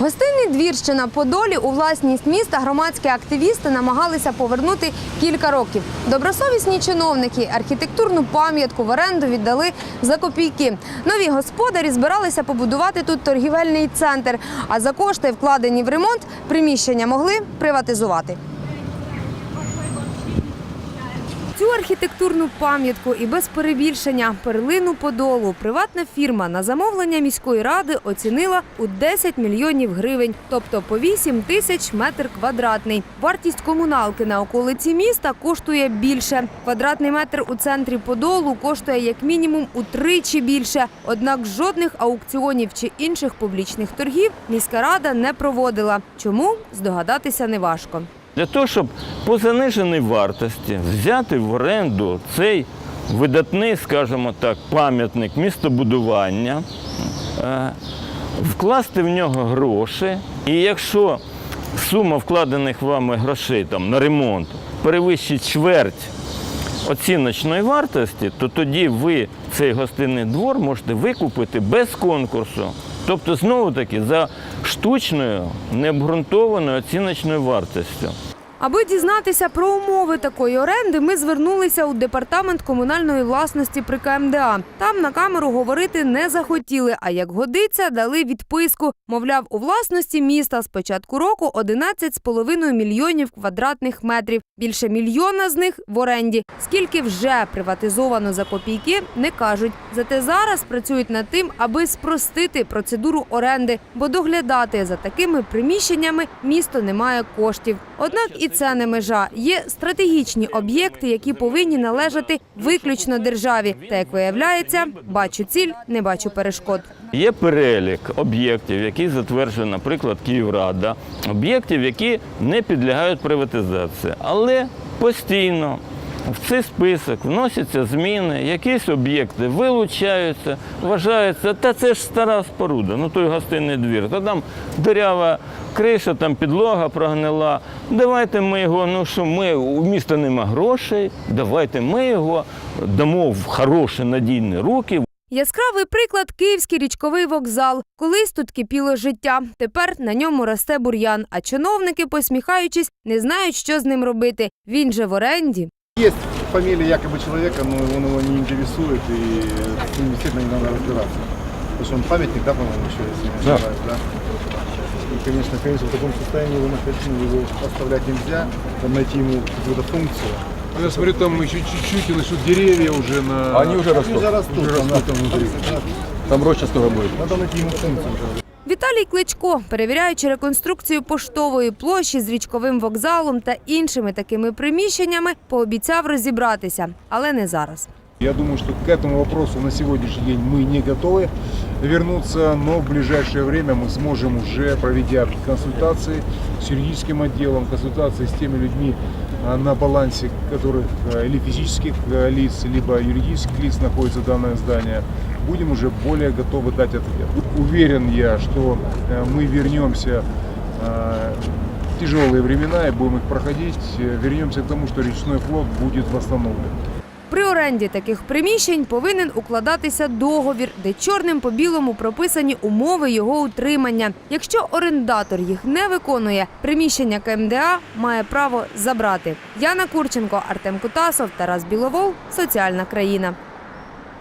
Гостинний двір, що на Подолі у власність міста громадські активісти намагалися повернути кілька років. Добросовісні чиновники архітектурну пам'ятку в оренду віддали за копійки. Нові господарі збиралися побудувати тут торгівельний центр, а за кошти, вкладені в ремонт, приміщення могли приватизувати. Цю архітектурну пам'ятку і без перебільшення перлину подолу приватна фірма на замовлення міської ради оцінила у 10 мільйонів гривень, тобто по 8 тисяч метр квадратний. Вартість комуналки на околиці міста коштує більше. Квадратний метр у центрі подолу коштує як мінімум утричі більше. Однак жодних аукціонів чи інших публічних торгів міська рада не проводила. Чому здогадатися неважко. Для того, щоб по заниженій вартості взяти в оренду цей видатний, скажімо так, пам'ятник містобудування, е, вкласти в нього гроші, і якщо сума вкладених вами грошей там, на ремонт перевищить чверть оціночної вартості, то тоді ви цей гостинний двор можете викупити без конкурсу. Тобто, знову таки, за штучною необґрунтованою оціночною вартістю. Аби дізнатися про умови такої оренди, ми звернулися у департамент комунальної власності при КМДА. Там на камеру говорити не захотіли, а як годиться, дали відписку. Мовляв, у власності міста з початку року 11,5 мільйонів квадратних метрів. Більше мільйона з них в оренді. Скільки вже приватизовано за копійки, не кажуть. Зате зараз працюють над тим, аби спростити процедуру оренди, бо доглядати за такими приміщеннями місто не має коштів. Однак і це не межа. Є стратегічні об'єкти, які повинні належати виключно державі. Та як виявляється, бачу ціль, не бачу перешкод. Є перелік об'єктів, які затверджує, наприклад, Київрада, об'єктів, які не підлягають приватизації, але постійно в цей список вносяться зміни, якісь об'єкти вилучаються, вважаються, та це ж стара споруда, ну той гостинний двір, та там дирява криша, там підлога прогнила. Давайте ми його, ну що ми у міста нема грошей, давайте ми його дамо в хороші надійні руки. Яскравий приклад київський річковий вокзал. Колись тут кипіло життя. Тепер на ньому росте бур'ян. А чиновники, посміхаючись, не знають, що з ним робити. Він же в оренді. Есть фамилия якобы человека, но он его не интересует, и с ним действительно не надо разбираться. Потому что он памятник, да, по-моему, еще, если не Да. ошибаюсь, да? И, конечно, конечно, в таком состоянии его находить, ну, его оставлять нельзя, там найти ему какую-то функцию. Я смотрю, там еще чуть-чуть, и начнут деревья уже на... Они уже растут. Уже растут, Уже там, растут да, там внутри. да. Там роща скоро будет. Надо найти ему функцию. Віталій Кличко, перевіряючи реконструкцію поштової площі з річковим вокзалом та іншими такими приміщеннями, пообіцяв розібратися, але не зараз. Я думаю, что к этому вопросу на сегодняшний день мы не готовы вернуться, но в ближайшее время мы сможем уже, проведя консультации с юридическим отделом, консультации с теми людьми, а, на балансе которых а, или физических а, лиц, либо юридических лиц находится данное здание, будем уже более готовы дать ответ. Уверен я, что мы вернемся в тяжелые времена и будем их проходить, вернемся к тому, что речной флот будет восстановлен. При оренді таких приміщень повинен укладатися договір, де чорним по білому прописані умови його утримання. Якщо орендатор їх не виконує, приміщення КМДА має право забрати. Яна Курченко, Артем Кутасов, Тарас Біловол. Соціальна країна.